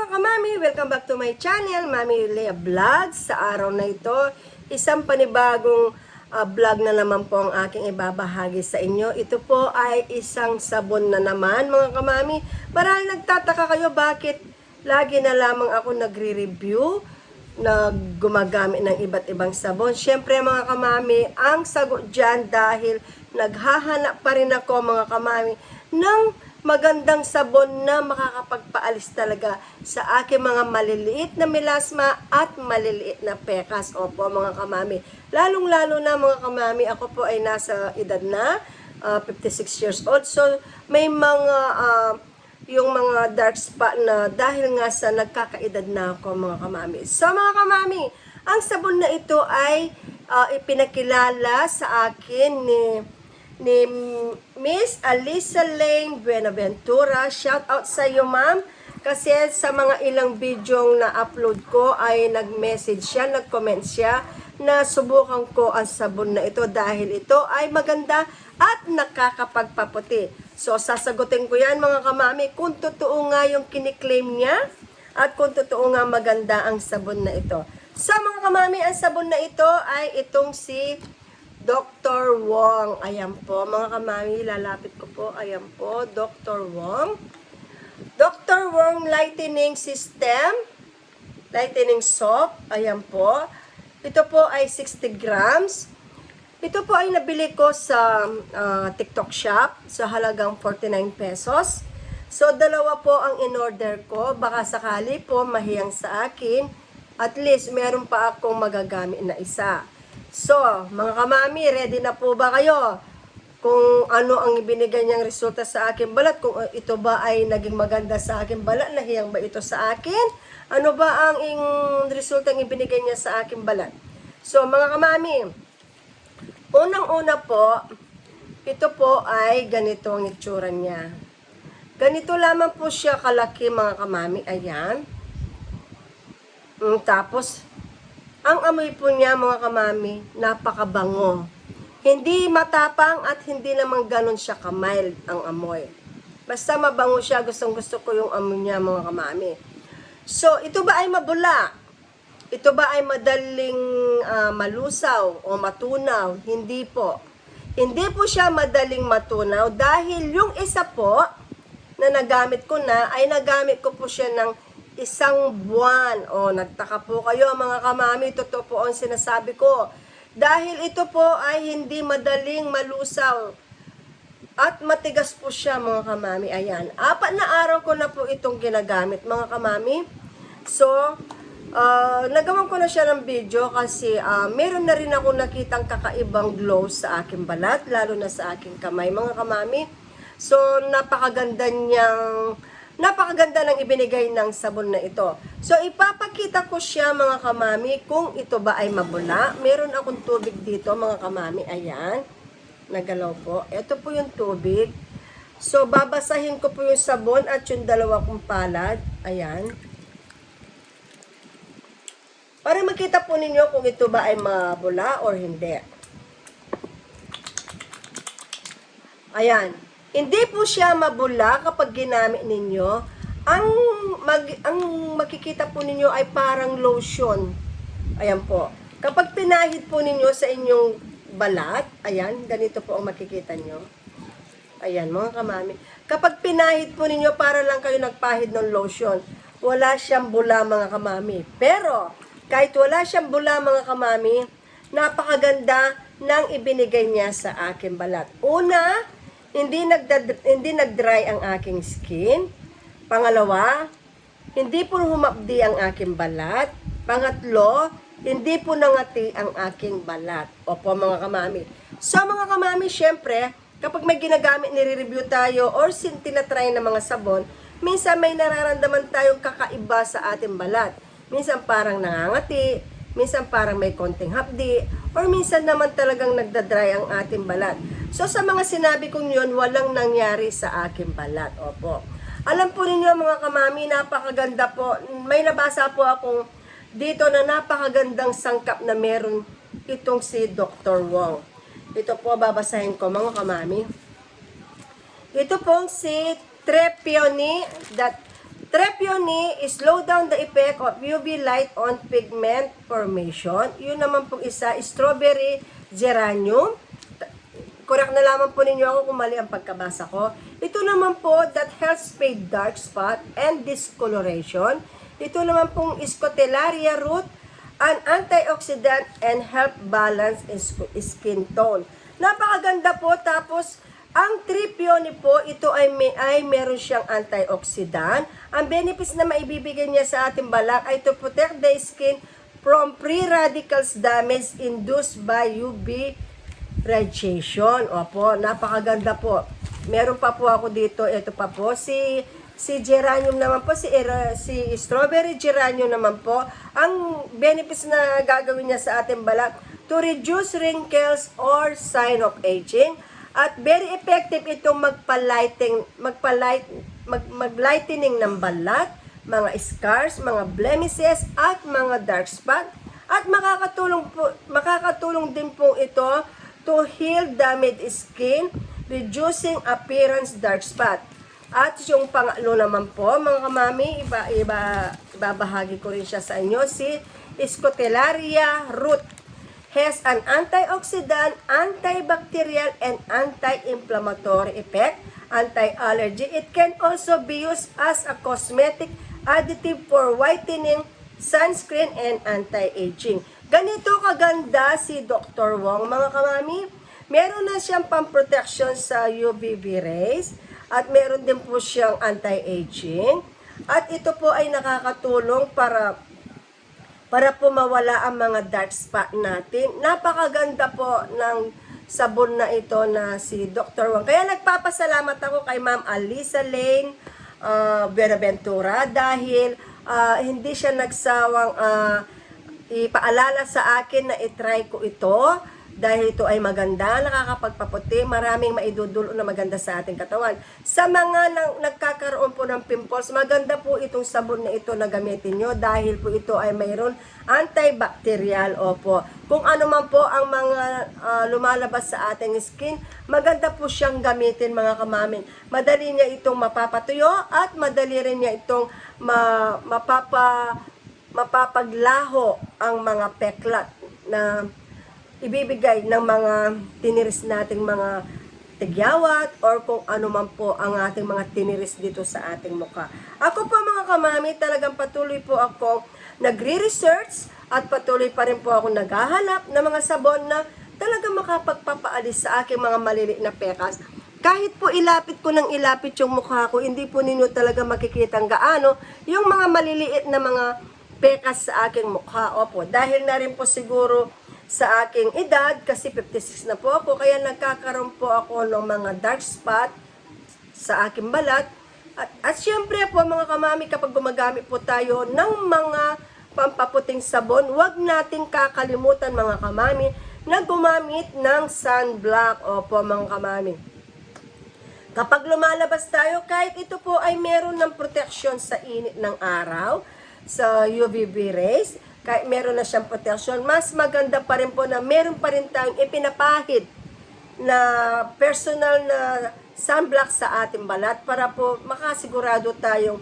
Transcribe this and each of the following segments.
mga kamami! Welcome back to my channel, Mami Lea Vlogs. Sa araw na ito, isang panibagong ah, vlog na naman po ang aking ibabahagi sa inyo. Ito po ay isang sabon na naman mga kamami. Marahil nagtataka kayo bakit lagi na lamang ako nagre-review na gumagamit ng iba't ibang sabon. Siyempre mga kamami, ang sagot dyan dahil naghahanap pa rin ako mga kamami ng magandang sabon na makakapagpaalis talaga sa aking mga maliliit na melasma at maliliit na pekas. Opo mga kamami. Lalong-lalo na mga kamami, ako po ay nasa edad na, ah, 56 years old. So may mga ah, yung mga dark spot na dahil nga sa nagkakaedad na ako mga kamami. So mga kamami, ang sabon na ito ay ah, ipinakilala sa akin ni ni Miss Alisa Lane Buenaventura. Shout out sa iyo, ma'am. Kasi sa mga ilang video na upload ko ay nag-message siya, nag-comment siya na subukan ko ang sabon na ito dahil ito ay maganda at nakakapagpaputi. So, sasagutin ko yan mga kamami kung totoo nga yung kiniklaim niya at kung totoo nga maganda ang sabon na ito. Sa mga kamami, ang sabon na ito ay itong si Dr. Wong. Ayan po, mga kamami, lalapit ko po. Ayan po, Dr. Wong. Dr. Wong Lightening System. Lightening Soap. Ayan po. Ito po ay 60 grams. Ito po ay nabili ko sa ah, TikTok shop sa halagang 49 pesos. So, dalawa po ang in-order ko. Baka sakali po mahiyang sa akin. At least, meron pa akong magagamit na isa. So, mga kamami, ready na po ba kayo? Kung ano ang ibinigay niyang resulta sa akin balat, kung ito ba ay naging maganda sa akin balat, nahiyang ba ito sa akin? Ano ba ang ing resulta ang ibinigay niya sa akin balat? So, mga kamami, unang-una po, ito po ay ganito ang itsura niya. Ganito lamang po siya kalaki mga kamami. Ayan. Mm, tapos, ang amoy po niya mga kamami, napakabango. Hindi matapang at hindi naman ganun siya kamild ang amoy. Basta mabango siya, gustong gusto ko yung amoy niya mga kamami. So, ito ba ay mabula? Ito ba ay madaling ah, malusaw o matunaw? Hindi po. Hindi po siya madaling matunaw dahil yung isa po na nagamit ko na ay nagamit ko po siya ng isang buwan. O, nagtaka po kayo mga kamami, totoo po ang sinasabi ko. Dahil ito po ay hindi madaling malusaw. At matigas po siya mga kamami. Ayan. Apat na araw ko na po itong ginagamit mga kamami. So, uh, nagawan ko na siya ng video kasi ah, meron na rin ako nakitang kakaibang glow sa aking balat, lalo na sa aking kamay mga kamami. So, napakaganda niyang napakaganda ng ibinigay ng sabon na ito. So, ipapakita ko siya mga kamami kung ito ba ay mabula. Meron akong tubig dito mga kamami. Ayan. Nagalaw po. Ito po yung tubig. So, babasahin ko po yung sabon at yung dalawa kong palad. Ayan. Para makita po ninyo kung ito ba ay mabula or hindi. Ayan. Hindi po siya mabula kapag ginamit ninyo. Ang mag ang makikita po ninyo ay parang lotion. Ayan po. Kapag pinahid po ninyo sa inyong balat, ayan, ganito po ang makikita nyo. Ayan, mga kamami. Kapag pinahid po ninyo, para lang kayo nagpahid ng lotion. Wala siyang bula, mga kamami. Pero, kahit wala siyang bula, mga kamami, napakaganda ng ibinigay niya sa aking balat. Una, hindi nagda- hindi nag-dry ang aking skin. Pangalawa, hindi po humapdi ang aking balat. Pangatlo, hindi po nangati ang aking balat. Opo mga kamami. So mga kamami, syempre, kapag may ginagamit, nire-review tayo or sin tinatry ng mga sabon, minsan may nararamdaman tayong kakaiba sa ating balat. Minsan parang nangangati, minsan parang may konting hapdi, or minsan naman talagang nagdadry ang ating balat. So sa mga sinabi kong yun, walang nangyari sa aking balat. Opo. Alam po ninyo mga kamami, napakaganda po. May nabasa po akong dito na napakagandang sangkap na meron itong si Dr. Wong. Ito po, babasahin ko mga kamami. Ito pong si Trepioni that Trepioni is slow down the effect of UV light on pigment formation. Yun naman pong isa, strawberry geranium. Correct na lamang po ninyo ako kung mali ang pagkabasa ko. Ito naman po that helps fade dark spot and discoloration. Ito naman pong Scotellaria root, an antioxidant and help balance skin tone. Napakaganda po tapos ang tripioni po, ito ay, may, ay meron siyang antioxidant. Ang benefits na maibibigay niya sa ating balak ay to protect the skin from free radicals damage induced by UV radiation. Opo, napakaganda po. Meron pa po ako dito, ito pa po, si si geranium naman po, si, si strawberry geranium naman po, ang benefits na gagawin niya sa ating balat, to reduce wrinkles or sign of aging, at very effective itong magpa-lighting, magpa-light, mag, mag-lightening ng balat, mga scars, mga blemishes, at mga dark spot. At makakatulong po, makakatulong din po ito to heal damaged skin, reducing appearance dark spot. At yung pangatlo naman po, mga kamami, iba, iba, ibabahagi ko rin siya sa inyo, si Scotellaria root has an antioxidant, antibacterial, and anti-inflammatory effect, anti-allergy. It can also be used as a cosmetic additive for whitening, sunscreen, and anti-aging. Ganito kaganda si Dr. Wong, mga kamami. Meron na siyang pamprotection sa UVB rays at meron din po siyang anti-aging. At ito po ay nakakatulong para para po mawala ang mga dark spot natin. Napakaganda po ng sabon na ito na si Dr. Wang. Kaya nagpapasalamat ako kay Ma'am Alisa Lane uh, Buenaventura dahil ah, hindi siya nagsawang ah, ipaalala sa akin na itry ko ito dahil ito ay maganda, nakakapagpaputi, maraming maidudulo na maganda sa ating katawan. Sa mga nang, nagkakaroon po ng pimples, maganda po itong sabon na ito na gamitin nyo dahil po ito ay mayroon antibacterial, opo. Kung ano man po ang mga ah, lumalabas sa ating skin, maganda po siyang gamitin mga kamamin. Madali niya itong mapapatuyo at madali rin niya itong ma, mapapa mapapaglaho ang mga peklat na ibibigay ng mga tiniris nating mga tigyawat or kung ano man po ang ating mga tiniris dito sa ating mukha. Ako po mga kamami, talagang patuloy po ako nagre-research at patuloy pa rin po ako naghahanap ng mga sabon na talagang makapagpapaalis sa aking mga maliliit na pekas. Kahit po ilapit ko ng ilapit yung mukha ko, hindi po ninyo talaga makikita gaano yung mga maliliit na mga pekas sa aking mukha. Opo, dahil na rin po siguro sa aking edad, kasi 56 na po ako, kaya nagkakaroon po ako ng mga dark spot sa aking balat. At, at syempre po mga kamami, kapag gumagamit po tayo ng mga pampaputing sabon, huwag nating kakalimutan mga kamami na gumamit ng sunblock. Opo mga kamami. Kapag lumalabas tayo, kahit ito po ay meron ng protection sa init ng araw, sa UVB rays, kahit meron na siyang protection, mas maganda pa rin po na meron pa rin tayong ipinapahid na personal na sunblock sa ating balat para po makasigurado tayong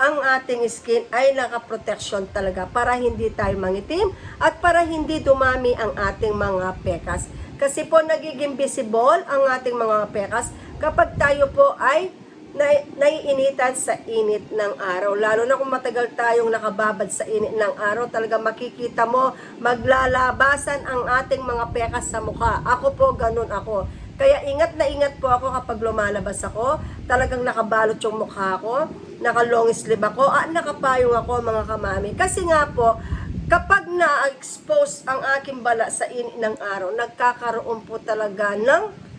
ang ating skin ay nakaprotection talaga para hindi tayo mangitim at para hindi dumami ang ating mga pekas. Kasi po nagiging visible ang ating mga pekas kapag tayo po ay na, naiinitan sa init ng araw. Lalo na kung matagal tayong nakababad sa init ng araw, talaga makikita mo, maglalabasan ang ating mga pekas sa mukha. Ako po, ganun ako. Kaya ingat na ingat po ako kapag lumalabas ako. Talagang nakabalot yung mukha ko, nakalong sleeve ako, at nakapayong ako mga kamami. Kasi nga po, kapag na-expose ang aking bala sa init ng araw, nagkakaroon po talaga ng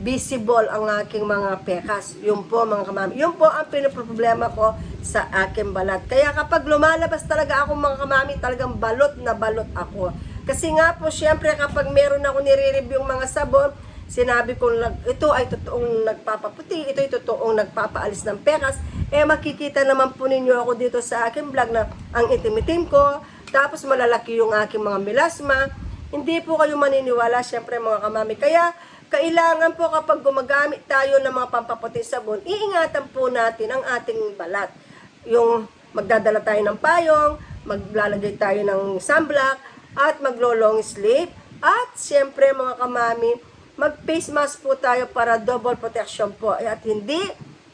visible ang aking mga pekas. Yun po mga kamami. Yun po ang pinaproblema ko sa aking balat. Kaya kapag lumalabas talaga ako mga kamami, talagang balot na balot ako. Kasi nga po, syempre kapag meron ako nire-review mga sabon, sinabi ko lang, ito ay totoong nagpapaputi, ito ay totoong nagpapaalis ng pekas, eh makikita naman po ninyo ako dito sa aking vlog na ang itimitim ko, tapos malalaki yung aking mga melasma, hindi po kayo maniniwala, syempre mga kamami. Kaya, kailangan po kapag gumagamit tayo ng mga pampaputi sabon, iingatan po natin ang ating balat. yung magdadala tayo ng payong, maglalagay tayo ng sunblock, at maglo-long sleeve. At siyempre mga kamami, mag-face mask po tayo para double protection po. At hindi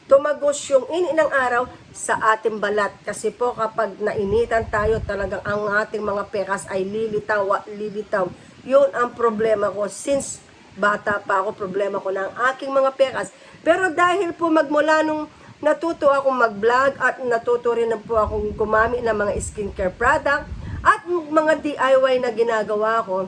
tumagos yung init ng araw sa ating balat. Kasi po kapag nainitan tayo, talagang ang ating mga pekas ay lilitaw, lilitaw. Yun ang problema ko since bata pa ako, problema ko ng aking mga pekas. Pero dahil po magmula nung natuto akong mag-vlog at natuto rin na po akong gumamit ng mga skincare product at mga DIY na ginagawa ko,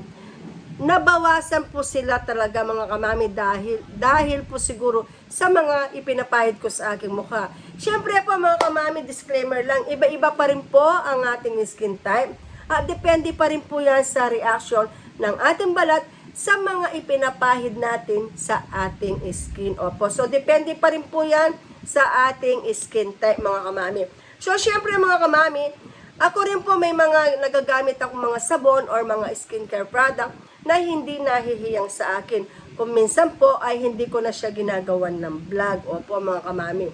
nabawasan po sila talaga mga kamami dahil dahil po siguro sa mga ipinapahid ko sa aking mukha. Siyempre po mga kamami, disclaimer lang, iba-iba pa rin po ang ating skin type. At depende pa rin po yan sa reaction ng ating balat sa mga ipinapahid natin sa ating skin. Opo, so depende pa rin po yan sa ating skin type mga kamami. So syempre mga kamami, ako rin po may mga nagagamit akong mga sabon or mga skincare product na hindi nahihiyang sa akin. Kung minsan po ay hindi ko na siya ginagawan ng vlog. Opo mga kamami.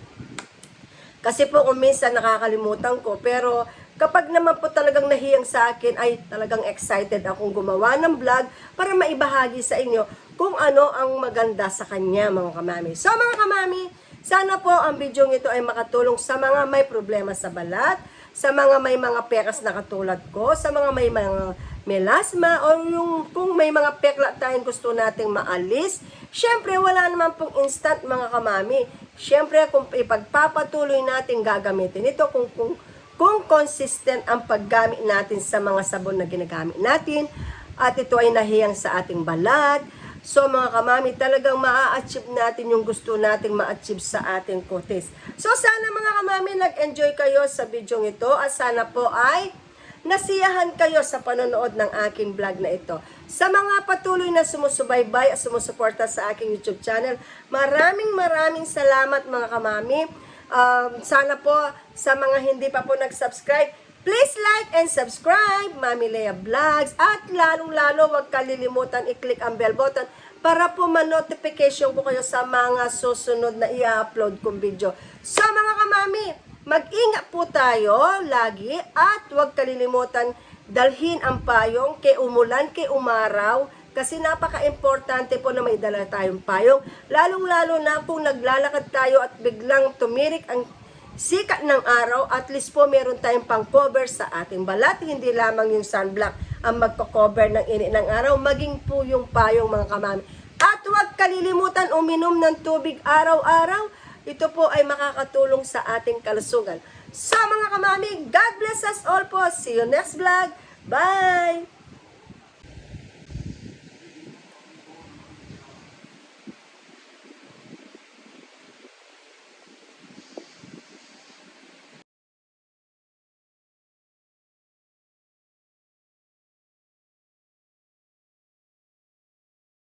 Kasi po kung minsan nakakalimutan ko, pero kapag naman po talagang nahiyang sa akin, ay talagang excited akong gumawa ng vlog para maibahagi sa inyo kung ano ang maganda sa kanya mga kamami. So mga kamami, sana po ang video ito ay makatulong sa mga may problema sa balat, sa mga may mga pekas na katulad ko, sa mga may mga melasma o yung kung may mga pekla tayong gusto nating maalis. Syempre, wala naman pong instant mga kamami. Syempre, kung ipagpapatuloy natin gagamitin ito, kung, kung, kung consistent ang paggamit natin sa mga sabon na ginagamit natin, at ito ay nahiyang sa ating balat, So mga kamami, talagang maa-achieve natin yung gusto nating ma-achieve sa ating kutis. So sana mga kamami, nag-enjoy kayo sa video ito at sana po ay nasiyahan kayo sa panonood ng aking vlog na ito. Sa mga patuloy na sumusubaybay at sumusuporta sa aking YouTube channel, maraming maraming salamat mga kamami. Um, sana po sa mga hindi pa po nag-subscribe, Please like and subscribe, Mami Lea Vlogs. At lalong-lalo, huwag kalilimutan i-click ang bell button para po ma-notification ko kayo sa mga susunod na i-upload kong video. So mga kamami, mag-ingat po tayo lagi at huwag kalilimutan dalhin ang payong kay umulan, kay umaraw, kasi napaka-importante po na may dala tayong payong. Lalong-lalo na kung naglalakad tayo at biglang tumirik ang sikat ng araw, at least po meron tayong pang-cover sa ating balat. Hindi lamang yung sunblock ang magko-cover ng init ng araw, maging po yung payong mga kamami. At huwag kalilimutan uminom ng tubig araw-araw. Ito po ay makakatulong sa ating kalusugan. Sa mga kamami, God bless us all po. See you next vlog. Bye!